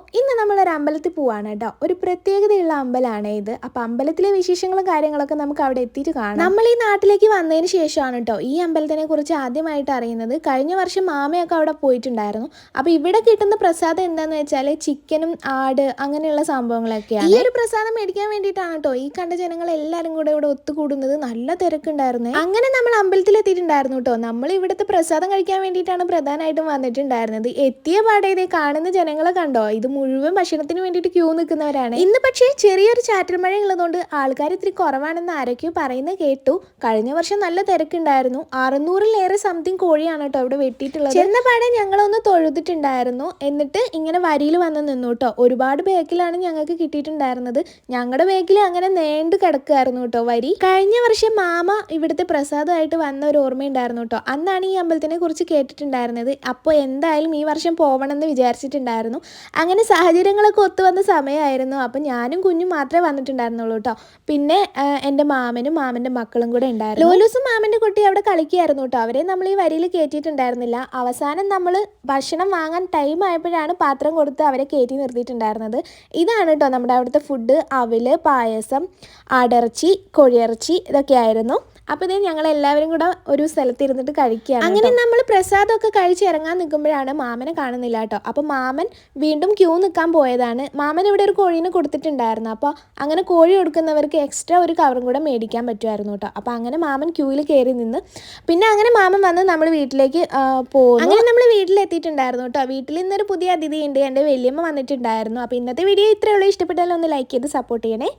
と、ഇന്ന് നമ്മളൊരു അമ്പലത്തിൽ പോവാണ് കേട്ടോ. ഒരു പ്രത്യേകതയുള്ള അമ്പലമാണ് ഇത്. അപ്പൊ അമ്പലത്തിലെ വിശേഷങ്ങളും കാര്യങ്ങളൊക്കെ നമുക്ക് അവിടെ എത്തിയിട്ട് കാണാം. നമ്മൾ ഈ നാട്ടിലേക്ക് വന്നതിന് ശേഷമാണ് കേട്ടോ ഈ അമ്പലത്തിനെ കുറിച്ച് ആദ്യമായിട്ട് അറിയുന്നത്. കഴിഞ്ഞ വർഷം മാമയൊക്കെ അവിടെ പോയിട്ടുണ്ടായിരുന്നു. അപ്പോൾ ഇവിടെ കിട്ടുന്ന പ്രസാദം എന്താണെന്ന് വെച്ചാൽ ചിക്കനും ആട് അങ്ങനെയുള്ള സംഭവങ്ങളൊക്കെയാണ്. ഈ ഒരു പ്രസാദം മേടിക്കാൻ വേണ്ടിയിട്ടാണ് കേട്ടോ ഈ കണ്ട ജനങ്ങൾ എല്ലാവരും കൂടെ ഇവിടെ ഒത്തുകൂടുന്നത്. നല്ല തിരക്കുണ്ടായിരുന്നു. അങ്ങനെ നമ്മൾ അമ്പലത്തിൽ എത്തിയിട്ടുണ്ടായിരുന്നു കേട്ടോ. നമ്മൾ ഇവിടുത്തെ പ്രസാദം കഴിക്കാൻ വേണ്ടിയിട്ടാണ് പ്രധാനമായിട്ടും വന്നിട്ടുണ്ടായിരുന്നത്. എത്തിയ പാടേതെ കാണുന്ന ജനങ്ങളെ കണ്ടോ? ഇത് മുഴുവൻ ഭക്ഷണത്തിന് വേണ്ടിയിട്ട് ക്യൂ നിൽക്കുന്നവരാണ്. ഇന്ന് പക്ഷേ ചെറിയൊരു ചാറ്റൽ മഴ ഉള്ളതുകൊണ്ട് ആൾക്കാർ ഇത്തിരി കുറവാണെന്ന് ആരൊക്കെയോ പറയുന്നത് കേട്ടു. കഴിഞ്ഞ വർഷം നല്ല തിരക്കുണ്ടായിരുന്നു. അറുന്നൂറിലേറെ സംതിങ് കോഴിയാണ് കേട്ടോ ഇവിടെ വെട്ടിയിട്ടുള്ളത്. ചെന്നപാടെ ഞങ്ങളൊന്ന് തൊഴുതിട്ടുണ്ടായിരുന്നു. എന്നിട്ട് ഇങ്ങനെ വരിയിൽ വന്ന് നിന്നു കേട്ടോ. ഒരുപാട് ബേക്കിലാണ് ഞങ്ങൾക്ക് കിട്ടിയിട്ടുണ്ടായിരുന്നത്. ഞങ്ങളുടെ ബേക്കിൽ അങ്ങനെ നീണ്ടു കിടക്കുമായിരുന്നു കേട്ടോ വരി. കഴിഞ്ഞ വർഷം മാമ ഇവിടുത്തെ പ്രസാദമായിട്ട് വന്ന ഒരു ഓർമ്മയുണ്ടായിരുന്നു കേട്ടോ. അന്നാണ് ഈ അമ്പലത്തിനെ കുറിച്ച് കേട്ടിട്ടുണ്ടായിരുന്നത്. അപ്പോൾ എന്തായാലും ഈ വർഷം പോകണമെന്ന് വിചാരിച്ചിട്ടുണ്ടായിരുന്നു. അങ്ങനെ സാഹചര്യങ്ങളൊക്കെ ഒത്തു വന്ന സമയമായിരുന്നു. അപ്പം ഞാനും കുഞ്ഞും മാത്രമേ വന്നിട്ടുണ്ടായിരുന്നുള്ളൂ കേട്ടോ പിന്നെ എന്റെ മാമനും മാമന്റെ മക്കളും കൂടെ ഉണ്ടായിരുന്നു. ലോലൂസും മാമന്റെ കുട്ടി അവിടെ കളിക്കുകയായിരുന്നു കേട്ടോ അവരെ നമ്മൾ ഈ വരിയിൽ കയറ്റിയിട്ടുണ്ടായിരുന്നില്ല. അവസാനം നമ്മൾ ഭക്ഷണം വാങ്ങാൻ ടൈം ആയപ്പോഴാണ് പാത്രം കൊടുത്ത് അവരെ കയറ്റി നിർത്തിയിട്ടുണ്ടായിരുന്നത്. ഇതാണ് കേട്ടോ നമ്മുടെ അവിടുത്തെ ഫുഡ് അവൽ പായസം അടർച്ചി കോഴിയിറച്ചി ഇതൊക്കെ ആയിരുന്നു അപ്പോൾ ഇതേ ഞങ്ങൾ എല്ലാവരും കൂടെ ഒരു സ്ഥലത്ത് ഇരുന്നിട്ട് കഴിക്കുകയാണ് അങ്ങനെ നമ്മൾ പ്രസാദമൊക്കെ കഴിച്ച് ഇറങ്ങാൻ നിൽക്കുമ്പോഴാണ് മാമനെ കാണുന്നില്ല കേട്ടോ. അപ്പോൾ മാമൻ വീണ്ടും ക്യൂ നിൽക്കാൻ പോയതാണ്. മാമൻ ഇവിടെ ഒരു കോഴീനെ കൊടുത്തിട്ടുണ്ടായിരുന്നു. അപ്പോൾ അങ്ങനെ കോഴി കൊടുക്കുന്നവർക്ക് എക്സ്ട്രാ ഒരു കവറും കൂടെ മേടിക്കാൻ പറ്റുമായിരുന്നു കേട്ടോ. അപ്പോൾ അങ്ങനെ മാമൻ ക്യൂവിൽ കയറി നിന്ന് പിന്നെ അങ്ങനെ മാമൻ വന്ന് നമ്മൾ വീട്ടിലേക്ക് പോകും അങ്ങനെ നമ്മൾ വീട്ടിലെത്തിയിട്ടുണ്ടായിരുന്നു കേട്ടോ. വീട്ടിൽ ഇന്നൊരു പുതിയ അതിഥി ഉണ്ട് എന്റെ വലിയമ്മ വന്നിട്ടുണ്ടായിരുന്നു. അപ്പോൾ ഇന്നത്തെ വീഡിയോ ഇത്രയുള്ളൂ ഇഷ്ടപ്പെട്ടാലും ഒന്ന് ലൈക്ക് ചെയ്ത് സപ്പോർട്ട് ചെയ്യണേ.